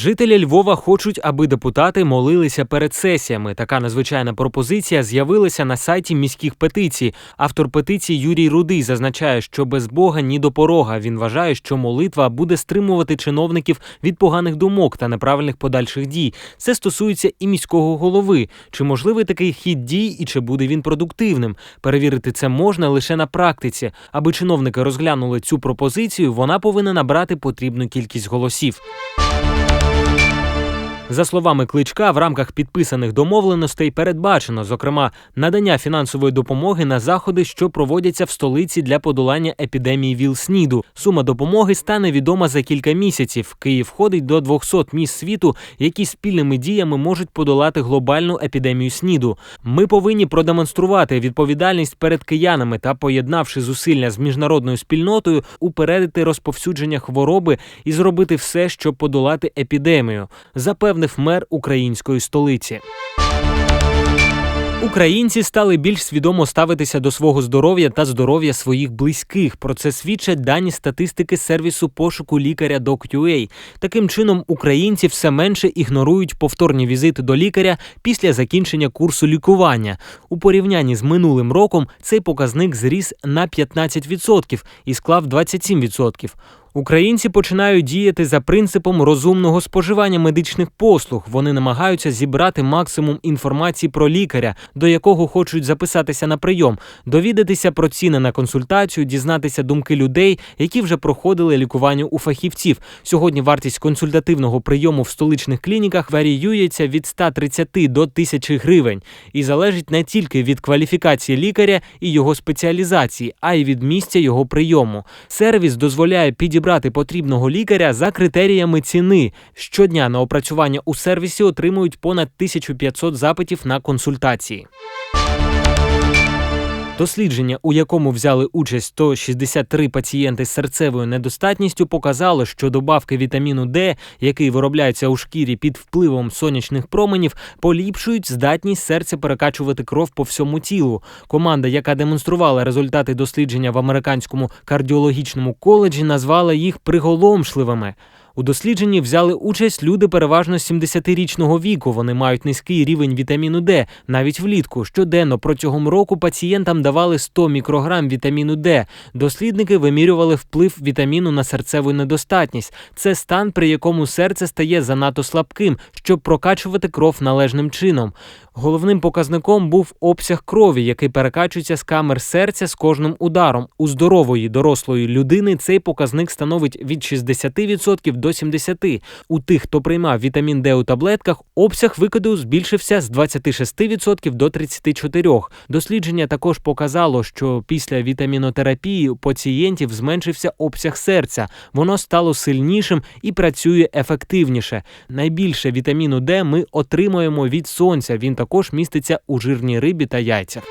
Жителі Львова хочуть, аби депутати молилися перед сесіями. Така надзвичайна пропозиція з'явилася на сайті міських петицій. Автор петиції Юрій Рудий зазначає, що без Бога ні до порога. Він вважає, що молитва буде стримувати чиновників від поганих думок та неправильних подальших дій. Це стосується і міського голови. Чи можливий такий хід дій і чи буде він продуктивним? Перевірити це можна лише на практиці. Аби чиновники розглянули цю пропозицію, вона повинна набрати потрібну кількість голосів. За словами кличка, в рамках підписаних домовленостей передбачено, зокрема, надання фінансової допомоги на заходи, що проводяться в столиці для подолання епідемії ВІЛ-СНІДу. Сума допомоги стане відома за кілька місяців. Київ входить до 200 міст світу, які спільними діями можуть подолати глобальну епідемію СНІДу. Ми повинні продемонструвати відповідальність перед киянами та, поєднавши зусилля з міжнародною спільнотою, упередити розповсюдження хвороби і зробити все, щоб подолати епідемію. Запевнив мер української столиці. Українці стали більш свідомо ставитися до свого здоров'я та здоров'я своїх близьких. Про це свідчать дані статистики сервісу пошуку лікаря DocUA. Таким чином, українці все менше ігнорують повторні візити до лікаря після закінчення курсу лікування. У порівнянні з минулим роком цей показник зріс на 15% і склав 27%. Українці починають діяти за принципом розумного споживання медичних послуг. Вони намагаються зібрати максимум інформації про лікаря, до якого хочуть записатися на прийом, довідатися про ціни на консультацію, дізнатися думки людей, які вже проходили лікування у фахівців. Сьогодні вартість консультативного прийому в столичних клініках варіюється від 130 до 1000 гривень і залежить не тільки від кваліфікації лікаря і його спеціалізації, а й від місця його прийому. Сервіс дозволяє підібрати підібрати потрібного лікаря за критеріями ціни. Щодня на опрацювання у сервісі отримують понад 1500 запитів на консультації. Дослідження, у якому взяли участь 163 пацієнти з серцевою недостатністю, показало, що добавки вітаміну Д, який виробляється у шкірі під впливом сонячних променів, поліпшують здатність серця перекачувати кров по всьому тілу. Команда, яка демонструвала результати дослідження в американському кардіологічному коледжі, назвала їх приголомшливими. У дослідженні взяли участь люди переважно 70-річного віку. Вони мають низький рівень вітаміну Д. Навіть влітку щоденно протягом року пацієнтам давали 100 мікрограм вітаміну Д. Дослідники вимірювали вплив вітаміну на серцеву недостатність. Це стан, при якому серце стає занадто слабким, щоб прокачувати кров належним чином. Головним показником був обсяг крові, який перекачується з камер серця з кожним ударом. У здорової дорослої людини цей показник становить від 60% до 70%. У тих, хто приймав вітамін Д у таблетках, обсяг викиду збільшився з 26% до 34%. Дослідження також показало, що після вітамінотерапії у пацієнтів зменшився обсяг серця, воно стало сильнішим і працює ефективніше. Найбільше вітаміну Д ми отримуємо від сонця. Він також міститься у жирній рибі та яйцях.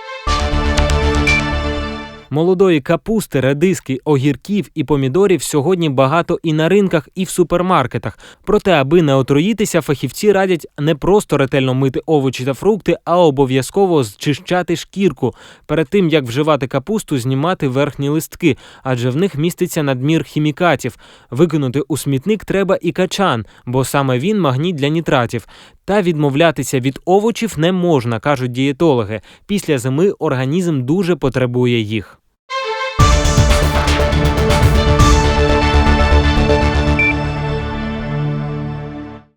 Молодої капусти, редиски, огірків і помідорів сьогодні багато і на ринках, і в супермаркетах. Проте, аби не отруїтися, фахівці радять не просто ретельно мити овочі та фрукти, а обов'язково зчищати шкірку. Перед тим як вживати капусту, знімати верхні листки, адже в них міститься надмір хімікатів. Викинути у смітник треба і качан, бо саме він магніт для нітратів. Та відмовлятися від овочів не можна, кажуть дієтологи. Після зими організм дуже потребує їх.